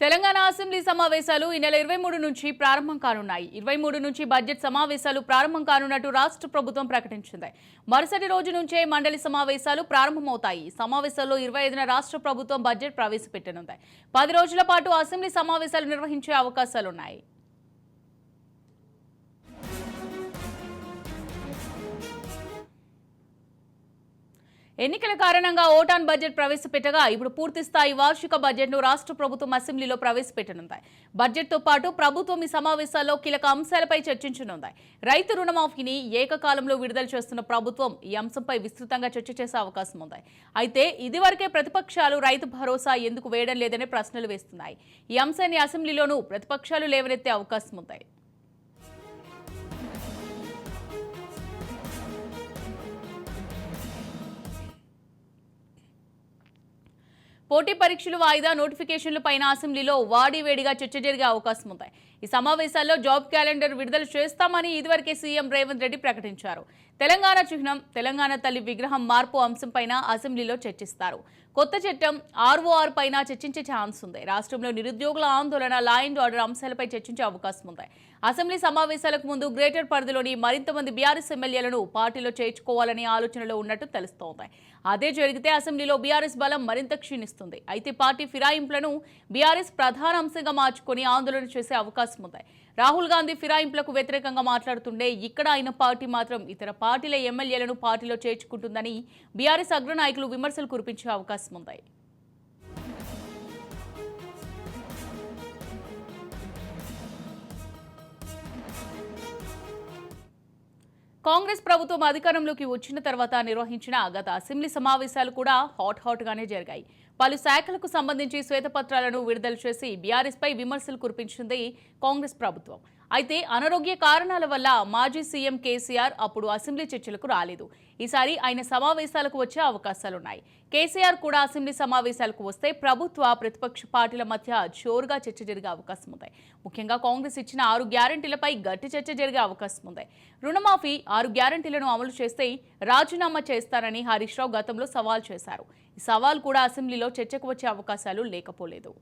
Telangana assembly సమావేశాలు ఈ నెల ఇరవై మూడు నుంచి ప్రారంభం కానున్నాయి. ఇరవై మూడు నుంచి బడ్జెట్ సమావేశాలు ప్రారంభం కానున్నట్టు రాష్ట్ర ప్రభుత్వం ప్రకటించింది. మరుసటి రోజు నుంచే మండలి సమావేశాలు ప్రారంభమవుతాయి. సమావేశాల్లో ఇరవై ఐదున రాష్ట్ర ప్రభుత్వం బడ్జెట్ ప్రవేశపెట్టనుంది. పది రోజుల పాటు అసెంబ్లీ సమావేశాలు నిర్వహించే అవకాశాలున్నాయి. ఎన్నికల కారణంగా ఓటాన్ బడ్జెట్ ప్రవేశపెట్టగా ఇప్పుడు పూర్తిస్థాయి వార్షిక బడ్జెట్ను రాష్ట్ర ప్రభుత్వం అసెంబ్లీలో ప్రవేశపెట్టనుంది. బడ్జెట్తో పాటు ప్రభుత్వం ఈ సమావేశాల్లో కీలక అంశాలపై చర్చించనుంది. రైతు రుణమాఫీని ఏకకాలంలో విడుదల చేస్తున్న ప్రభుత్వం ఈ అంశంపై విస్తృతంగా చర్చ చేసే అవకాశం ఉంది. అయితే ఇదివరకే ప్రతిపక్షాలు రైతు భరోసా ఎందుకు వేయడం లేదనే ప్రశ్నలు వేస్తున్నాయి. ఈ అంశాన్ని అసెంబ్లీలోనూ ప్రతిపక్షాలు లేవనెత్తే అవకాశం ఉంది. పోటీ పరీక్షలు వాయిదా నోటిఫికేషన్ల పైన అసెంబ్లీలో వాడివేడిగా చర్చ జరిగే అవకాశం ఉంది. ఈ సమావేశాల్లో జాబ్ క్యాలెండర్ విడుదల చేస్తామని ఇదివరకే సీఎం రేవంత్ రెడ్డి ప్రకటించారు. తెలంగాణ చిహ్నం తెలంగాణ తల్లి విగ్రహం మార్పు అంశంపైన అసెంబ్లీలో చర్చిస్తారు. కొత్త చట్టం ఆర్ఓఆర్ పైన చర్చించే ఛాన్స్ ఉంది. రాష్ట్రంలో నిరుద్యోగుల ఆందోళన లా అండ్ ఆర్డర్ అంశాలపై చర్చించే అవకాశం ఉంది. అసెంబ్లీ సమావేశాలకు ముందు గ్రేటర్ పరిధిలోని మరింత మంది బీఆర్ఎస్ ఎమ్మెల్యేలను పార్టీలో చేర్చుకోవాలనే ఆలోచనలో ఉన్నట్టు తెలుస్తోంది. అదే జరిగితే అసెంబ్లీలో బీఆర్ఎస్ బలం మరింత క్షీణిస్తుంది. అయితే పార్టీ ఫిరాయింపులను బీఆర్ఎస్ ప్రధాన అంశంగా మార్చుకొని ఆందోళన చేసే అవకాశం ఉంది. రాహుల్ గాంధీ ఫిరాయింపులకు వ్యతిరేకంగా మాట్లాడుతుండే ఇక్కడ ఆయన పార్టీ మాత్రం ఇతర పార్టీల ఎమ్మెల్యేలను పార్టీలో చేర్చుకుంటుందని బీఆర్ఎస్ అగ్రనాయకులు విమర్శలు కురిపించే అవకాశం ఉంది. కాంగ్రెస్ ప్రభుత్వం అధికారంలోకి వచ్చిన తర్వాత నిర్వహించిన గత అసెంబ్లీ సమావేశాలు కూడా హాట్ హాట్ గానే జరిగాయి. పలు శాఖలకు సంబంధించి శ్వేతపత్రాలను విడుదల చేసి బీఆర్ఎస్ పై విమర్శలు కురిపించింది కాంగ్రెస్ ప్రభుత్వం. అయితే అనారోగ్య కారణాల వల్ల మాజీ సీఎం కేసీఆర్ అప్పుడు అసెంబ్లీ చర్చలకు రాలేదు. ఈసారి ఆయన సమావేశాలకు వచ్చే అవకాశాలున్నాయి. కేసీఆర్ కూడా అసెంబ్లీ సమావేశాలకు వస్తే ప్రభుత్వ ప్రతిపక్ష పార్టీల మధ్య జోరుగా చర్చ జరిగే అవకాశం ఉంది. ముఖ్యంగా కాంగ్రెస్ ఇచ్చిన ఆరు గ్యారంటీలపై గట్టి చర్చ జరిగే అవకాశం ఉంది. రుణమాఫీ ఆరు గ్యారంటీలను అమలు చేస్తే రాజీనామా చేస్తారని హరీష్ రావు గతంలో సవాల్ చేశారు. ఈ సవాల్ కూడా అసెంబ్లీలో చర్చకు వచ్చే అవకాశాలు లేకపోలేదు.